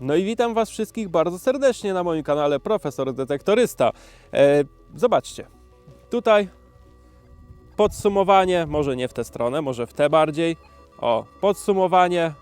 No i witam Was wszystkich bardzo serdecznie na moim kanale Profesor Detektorysta. E, zobaczcie, tutaj podsumowanie, może nie w tę stronę, może w tę bardziej. O, podsumowanie.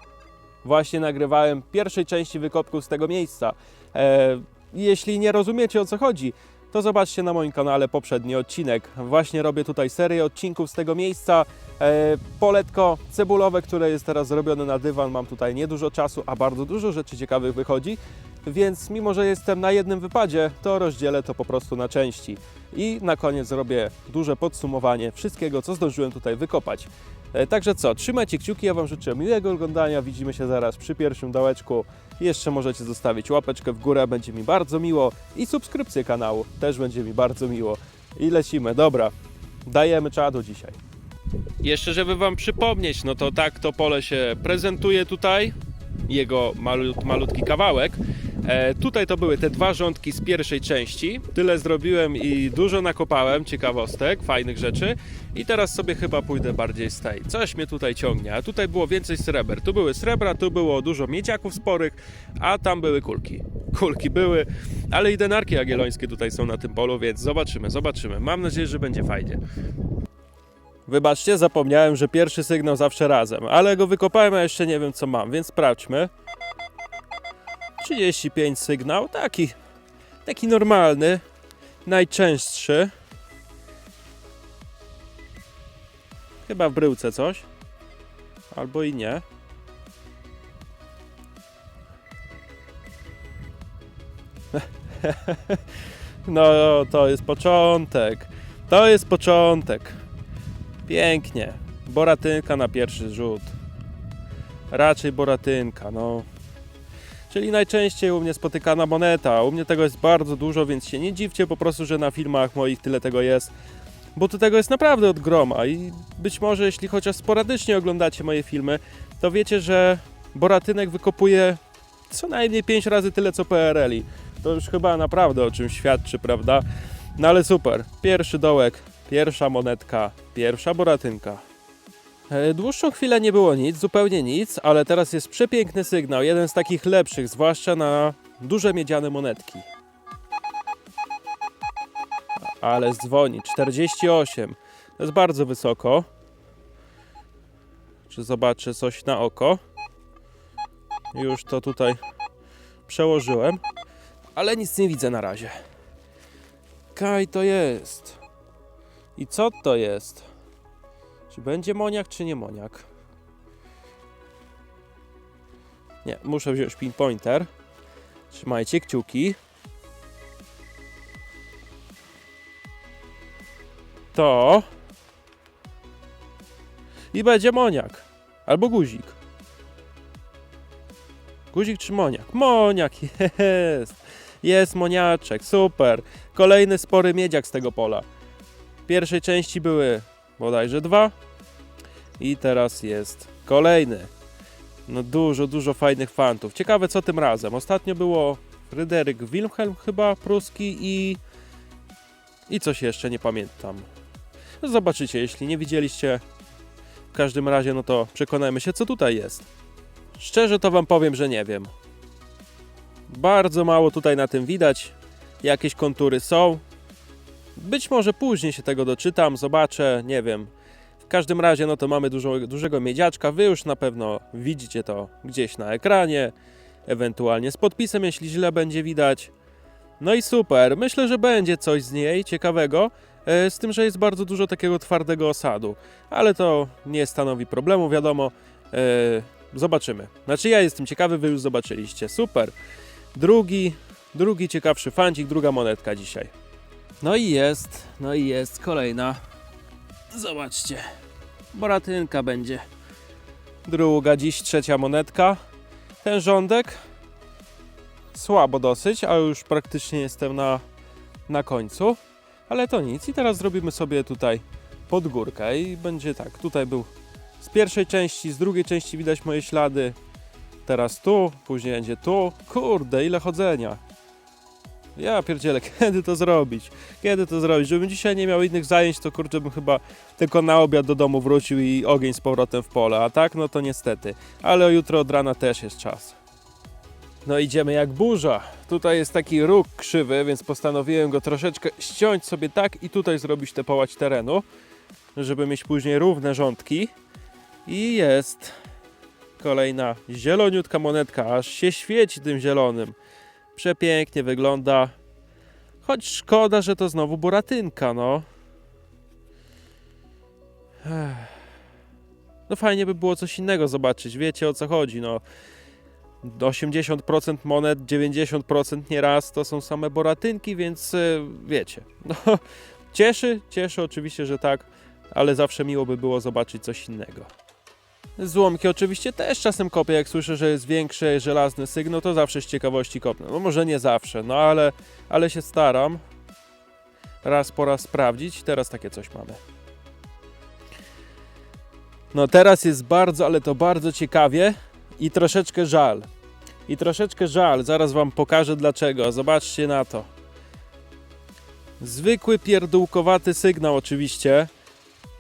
Właśnie nagrywałem pierwszej części wykopków z tego miejsca. E, jeśli nie rozumiecie o co chodzi, to zobaczcie na moim kanale poprzedni odcinek. Właśnie robię tutaj serię odcinków z tego miejsca. E, poletko cebulowe, które jest teraz zrobione na dywan. Mam tutaj niedużo czasu, a bardzo dużo rzeczy ciekawych wychodzi. Więc mimo, że jestem na jednym wypadzie, to rozdzielę to po prostu na części. I na koniec zrobię duże podsumowanie wszystkiego, co zdążyłem tutaj wykopać. E, Także co, trzymajcie kciuki, ja Wam życzę miłego oglądania. Widzimy się zaraz przy pierwszym dołeczku. Jeszcze możecie zostawić łapeczkę w górę, będzie mi bardzo miło. I subskrypcję kanału, też będzie mi bardzo miło. I lecimy, dobra, dajemy czadu dzisiaj. Jeszcze, żeby Wam przypomnieć, no to tak to pole się prezentuje tutaj. Jego malut, malutki kawałek. E, tutaj to były te dwa rządki z pierwszej części. Tyle zrobiłem i dużo nakopałem ciekawostek, fajnych rzeczy. I teraz sobie chyba pójdę bardziej z tej. Coś mnie tutaj ciągnie. A tutaj było więcej sreber. Tu były srebra, tu było dużo miedziaków sporych, a tam były kulki. Kulki były, ale i denarki jagiellońskie tutaj są na tym polu, więc zobaczymy, zobaczymy. Mam nadzieję, że będzie fajnie. Wybaczcie, zapomniałem, że pierwszy sygnał zawsze razem, ale go wykopałem, a jeszcze nie wiem co mam, więc sprawdźmy. 35 sygnał, taki, taki normalny, najczęstszy. Chyba w bryłce coś. Albo i nie. No, to jest początek. To jest początek. Pięknie. Boratynka na pierwszy rzut. Raczej boratynka, no. Czyli najczęściej u mnie spotykana moneta. U mnie tego jest bardzo dużo, więc się nie dziwcie po prostu, że na filmach moich tyle tego jest. Bo tu tego jest naprawdę od groma i być może jeśli chociaż sporadycznie oglądacie moje filmy, to wiecie, że Boratynek wykopuje co najmniej 5 razy tyle co PRL-i. To już chyba naprawdę o czym świadczy, prawda? No ale super. Pierwszy dołek, pierwsza monetka, pierwsza Boratynka. E, Dłuższą chwilę nie było nic, zupełnie nic, ale teraz jest przepiękny sygnał, jeden z takich lepszych, zwłaszcza na duże miedziane monetki. Ale dzwoni, 48. To jest bardzo wysoko. Czy zobaczę coś na oko? Już to tutaj przełożyłem, ale nic nie widzę na razie. Kaj to jest? I co to jest? Czy będzie moniak, czy nie moniak? Nie, muszę wziąć pinpointer. Trzymajcie kciuki. To. I będzie moniak. Albo guzik. Guzik czy moniak? Moniak jest. Jest moniaczek, super. Kolejny spory miedziak z tego pola. W pierwszej części były bodajże dwa. I teraz jest kolejny. No dużo, dużo fajnych fantów. Ciekawe co tym razem. Ostatnio było Fryderyk Wilhelm chyba pruski i i coś jeszcze nie pamiętam. No zobaczycie, jeśli nie widzieliście w każdym razie, no to przekonajmy się co tutaj jest. Szczerze to wam powiem, że nie wiem. Bardzo mało tutaj na tym widać. Jakieś kontury są. Być może później się tego doczytam, zobaczę, nie wiem. W każdym razie, no to mamy dużo, dużego miedziaczka. Wy już na pewno widzicie to gdzieś na ekranie, ewentualnie z podpisem, jeśli źle będzie widać. No i super, myślę, że będzie coś z niej ciekawego, e, z tym, że jest bardzo dużo takiego twardego osadu, ale to nie stanowi problemu, wiadomo. E, Zobaczymy. Znaczy ja jestem ciekawy, wy już zobaczyliście. Super. Drugi, drugi ciekawszy fancik, druga monetka dzisiaj. No i jest, no i jest kolejna. Zobaczcie. Boratynka będzie. Druga, dziś trzecia monetka. Ten rządek słabo dosyć, a już praktycznie jestem na, na końcu. Ale to nic. I teraz zrobimy sobie tutaj podgórkę i będzie tak. Tutaj był z pierwszej części, z drugiej części widać moje ślady. Teraz tu, później będzie tu. Kurde, ile chodzenia. Ja pierdzielę, kiedy to zrobić? Kiedy to zrobić? Żebym dzisiaj nie miał innych zajęć, to kurczę bym chyba tylko na obiad do domu wrócił i ogień z powrotem w pole. A tak, no to niestety. Ale jutro od rana też jest czas. No idziemy jak burza. Tutaj jest taki róg krzywy, więc postanowiłem go troszeczkę ściąć sobie tak i tutaj zrobić te połać terenu, żeby mieć później równe rządki. I jest kolejna zieloniutka monetka, aż się świeci tym zielonym. Przepięknie wygląda. Choć szkoda, że to znowu buratynka, no. No fajnie by było coś innego zobaczyć, wiecie o co chodzi, no. 80% monet, 90% nieraz to są same boratynki, więc y, wiecie. No, cieszy, cieszy oczywiście, że tak, ale zawsze miło by było zobaczyć coś innego. Złomki oczywiście też czasem kopię, jak słyszę, że jest większy żelazny sygnał, to zawsze z ciekawości kopnę. No może nie zawsze, no ale, ale się staram raz po raz sprawdzić. Teraz takie coś mamy. No teraz jest bardzo, ale to bardzo ciekawie i troszeczkę żal. I troszeczkę żal, zaraz wam pokażę dlaczego. Zobaczcie na to. Zwykły pierdółkowaty sygnał oczywiście.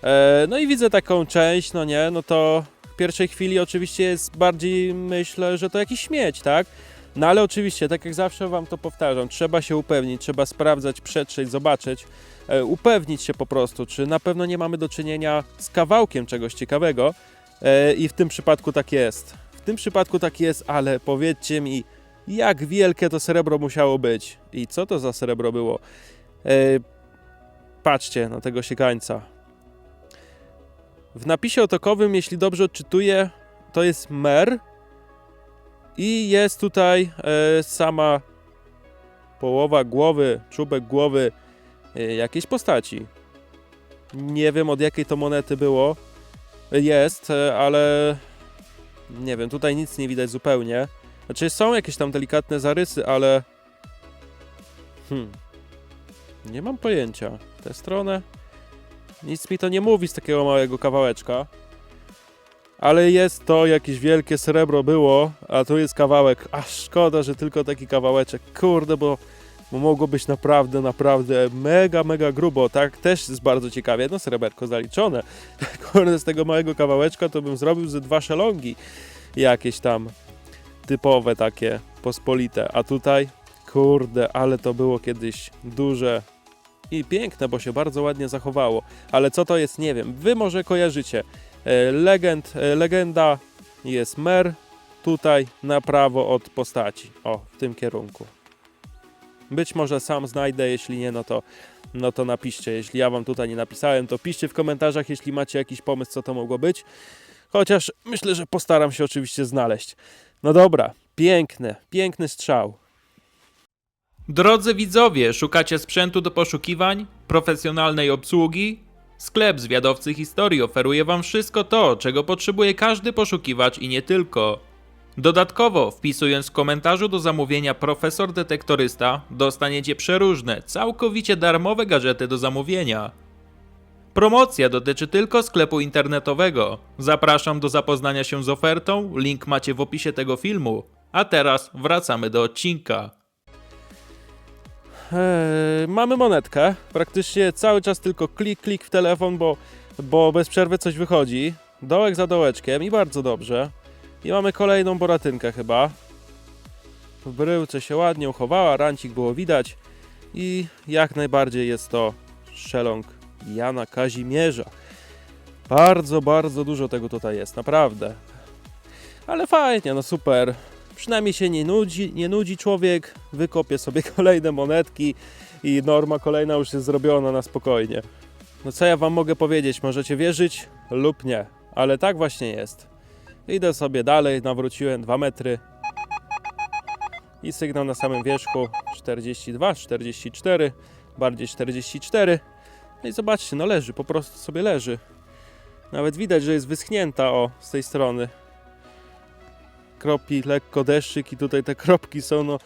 E, no i widzę taką część, no nie, no to w pierwszej chwili oczywiście jest bardziej, myślę, że to jakiś śmieć, tak? No ale oczywiście, tak jak zawsze wam to powtarzam, trzeba się upewnić, trzeba sprawdzać, przetrzeć, zobaczyć, e, upewnić się po prostu, czy na pewno nie mamy do czynienia z kawałkiem czegoś ciekawego e, i w tym przypadku tak jest. W tym przypadku tak jest, ale powiedzcie mi, jak wielkie to srebro musiało być i co to za srebro było. E, patrzcie na tego siekańca. W napisie otokowym, jeśli dobrze odczytuję, to jest mer i jest tutaj e, sama połowa głowy, czubek głowy e, jakiejś postaci. Nie wiem od jakiej to monety było. Jest, e, ale nie wiem, tutaj nic nie widać zupełnie. Znaczy są jakieś tam delikatne zarysy, ale hmm. Nie mam pojęcia. Tę stronę nic mi to nie mówi z takiego małego kawałeczka. Ale jest to jakieś wielkie srebro było, a tu jest kawałek. Aż szkoda, że tylko taki kawałeczek. Kurde, bo, bo mogło być naprawdę, naprawdę mega, mega grubo. Tak też jest bardzo ciekawie. Jedno sreberko zaliczone. Kurde, z tego małego kawałeczka to bym zrobił ze dwa szelongi. Jakieś tam typowe takie, pospolite. A tutaj, kurde, ale to było kiedyś duże, i piękne, bo się bardzo ładnie zachowało. Ale co to jest, nie wiem. Wy może kojarzycie. E, Legend, e, legenda jest mer, tutaj na prawo od postaci. O, w tym kierunku. Być może sam znajdę, jeśli nie, no to, no to napiszcie. Jeśli ja wam tutaj nie napisałem, to piszcie w komentarzach, jeśli macie jakiś pomysł, co to mogło być. Chociaż myślę, że postaram się oczywiście znaleźć. No dobra, piękny, piękny strzał. Drodzy widzowie, szukacie sprzętu do poszukiwań, profesjonalnej obsługi? Sklep Zwiadowcy Historii oferuje Wam wszystko to, czego potrzebuje każdy poszukiwacz i nie tylko. Dodatkowo, wpisując w komentarzu do zamówienia Profesor Detektorysta, dostaniecie przeróżne, całkowicie darmowe gadżety do zamówienia. Promocja dotyczy tylko sklepu internetowego. Zapraszam do zapoznania się z ofertą, link macie w opisie tego filmu. A teraz wracamy do odcinka. Eee, mamy monetkę. Praktycznie cały czas tylko klik, klik w telefon, bo, bo bez przerwy coś wychodzi. Dołek za dołeczkiem i bardzo dobrze. I mamy kolejną boratynkę chyba. W bryłce się ładnie uchowała, rancik było widać. I jak najbardziej jest to szeląg Jana Kazimierza. Bardzo, bardzo dużo tego tutaj jest, naprawdę. Ale fajnie, no super. Przynajmniej się nie nudzi, nie nudzi człowiek, wykopie sobie kolejne monetki i norma kolejna już jest zrobiona na spokojnie. No co ja wam mogę powiedzieć, możecie wierzyć lub nie, ale tak właśnie jest. Idę sobie dalej, nawróciłem 2 metry i sygnał na samym wierzchu 42, 44, bardziej 44. No i zobaczcie, no leży, po prostu sobie leży. Nawet widać, że jest wyschnięta o z tej strony kropi lekko deszczyk i tutaj te kropki są, no,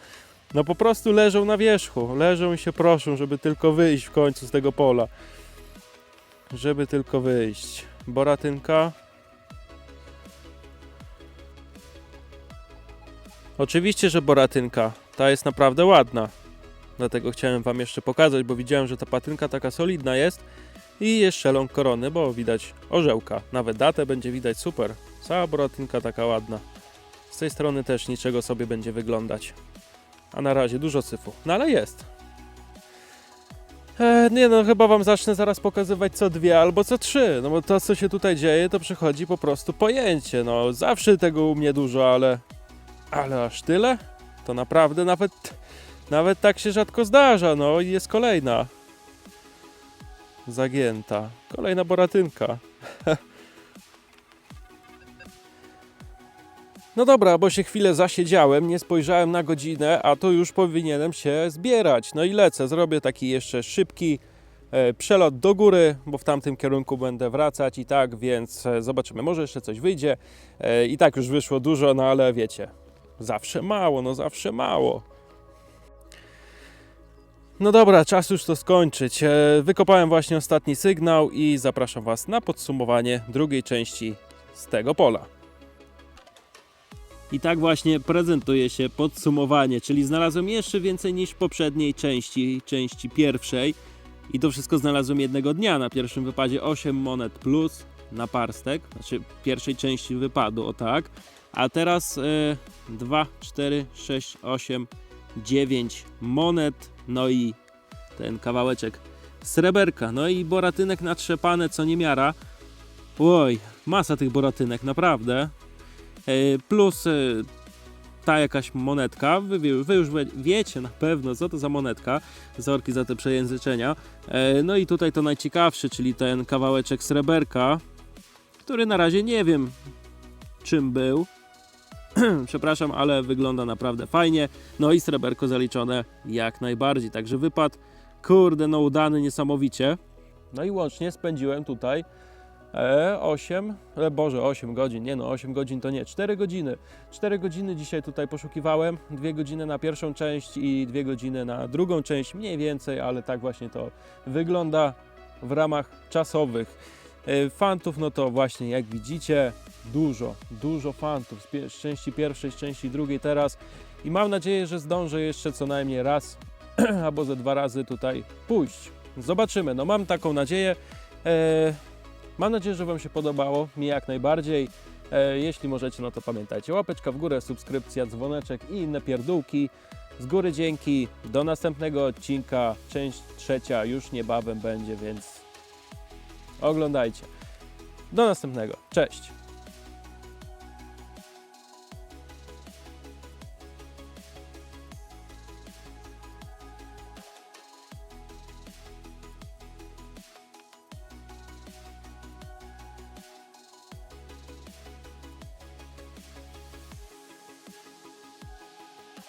no po prostu leżą na wierzchu. Leżą i się proszą, żeby tylko wyjść w końcu z tego pola. Żeby tylko wyjść. Boratynka. Oczywiście, że boratynka. Ta jest naprawdę ładna. Dlatego chciałem wam jeszcze pokazać, bo widziałem, że ta patynka taka solidna jest. I jest szeląg korony, bo widać orzełka. Nawet datę będzie widać super. Cała boratynka taka ładna. Z tej strony też niczego sobie będzie wyglądać. A na razie dużo syfu. No ale jest. E, nie no, chyba wam zacznę zaraz pokazywać co dwie albo co trzy. No bo to, co się tutaj dzieje, to przychodzi po prostu pojęcie. No, zawsze tego u mnie dużo, ale. Ale aż tyle? To naprawdę nawet. Nawet tak się rzadko zdarza. No i jest kolejna. Zagięta. Kolejna boratynka. No dobra, bo się chwilę zasiedziałem, nie spojrzałem na godzinę, a to już powinienem się zbierać. No i lecę, zrobię taki jeszcze szybki e, przelot do góry, bo w tamtym kierunku będę wracać i tak, więc e, zobaczymy, może jeszcze coś wyjdzie. E, I tak już wyszło dużo, no ale wiecie, zawsze mało, no zawsze mało. No dobra, czas już to skończyć. Wykopałem właśnie ostatni sygnał i zapraszam Was na podsumowanie drugiej części z tego pola. I tak właśnie prezentuje się podsumowanie, czyli znalazłem jeszcze więcej niż w poprzedniej części, części pierwszej. I to wszystko znalazłem jednego dnia. Na pierwszym wypadzie 8 monet plus na parstek, znaczy pierwszej części wypadu, o tak. A teraz e, 2, 4, 6, 8, 9 monet, no i ten kawałeczek sreberka, no i boratynek natrzepane co niemiara. Oj, masa tych boratynek, naprawdę. E, Plus e, ta jakaś monetka, wy, wy, już wie- wiecie na pewno co to za monetka, zorki za te przejęzyczenia. E, No i tutaj to najciekawszy, czyli ten kawałeczek sreberka, który na razie nie wiem czym był. Przepraszam, ale wygląda naprawdę fajnie. No i sreberko zaliczone jak najbardziej, także wypad, kurde, no udany niesamowicie. No i łącznie spędziłem tutaj 8, e, Boże, 8 godzin, nie no, 8 godzin to nie, 4 godziny. 4 godziny dzisiaj tutaj poszukiwałem, 2 godziny na pierwszą część i 2 godziny na drugą część, mniej więcej, ale tak właśnie to wygląda w ramach czasowych. E, Fantów, no to właśnie jak widzicie, dużo, dużo fantów z części pierwszej, z części drugiej teraz i mam nadzieję, że zdążę jeszcze co najmniej raz albo ze dwa razy tutaj pójść. Zobaczymy, no mam taką nadzieję. E, Mam nadzieję, że Wam się podobało, mi jak najbardziej. E, jeśli możecie, no to pamiętajcie, łapeczka w górę, subskrypcja, dzwoneczek i inne pierdółki. Z góry dzięki, do następnego odcinka, część trzecia już niebawem będzie, więc oglądajcie. Do następnego, cześć!